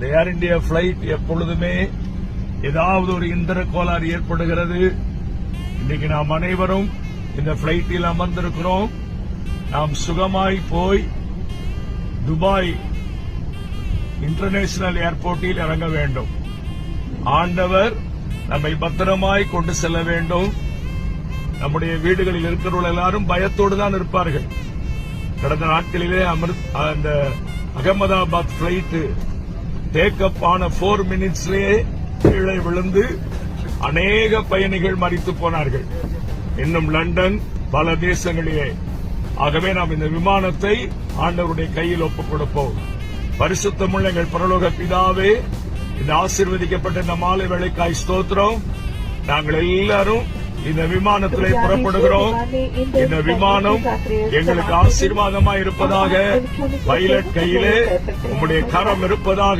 இந்த ஏர் India flight எப்பொழுதுமே ஏதாவது ஒரு இந்திர கோளாறு ஏற்படுகிறது. இன்னைக்கு நாம் அனைவரும் இந்த பிளைட்டில் அமர்ந்திருக்கிறோம். நாம் சுகமாய் போய் துபாய் இன்டர்நேஷனல் ஏர்போர்ட்டில் இறங்க வேண்டும். ஆண்டவர் நம்மை பத்திரமாய் கொண்டு செல்ல வேண்டும். நம்முடைய வீடுகளில் இருக்கிறவர்கள் எல்லாரும் பயத்தோடு தான் இருப்பார்கள். கடந்த நாட்களிலே அமிர்த் அந்த அகமதாபாத் பிளைட்டு டேக்கப் ஆன போர் மினிட்ஸ்லேயே கீழே விழுந்து அநேக பயணிகள் மறித்து போனார்கள். இன்னும் லண்டன் பல தேசங்களிலே. ஆகவே நாம் இந்த விமானத்தை ஆண்டவருடைய கையில் ஒப்புக் கொடுப்போம். பரிசுத்தமுள்ள எங்கள் பரலோக பிதாவே இந்த ஆசீர்வதிக்கப்பட்ட இந்த மாலை வேலைக்காய் ஸ்தோத்திரம். நாங்கள் எல்லாரும் இந்த விமானத்திலே புறப்படுகிறோம். இந்த விமானம் எங்களுக்கு ஆசீர்வாதமாய் இருப்பதாக பைலட் கையிலே உம்முடைய கரம் இருப்பதாக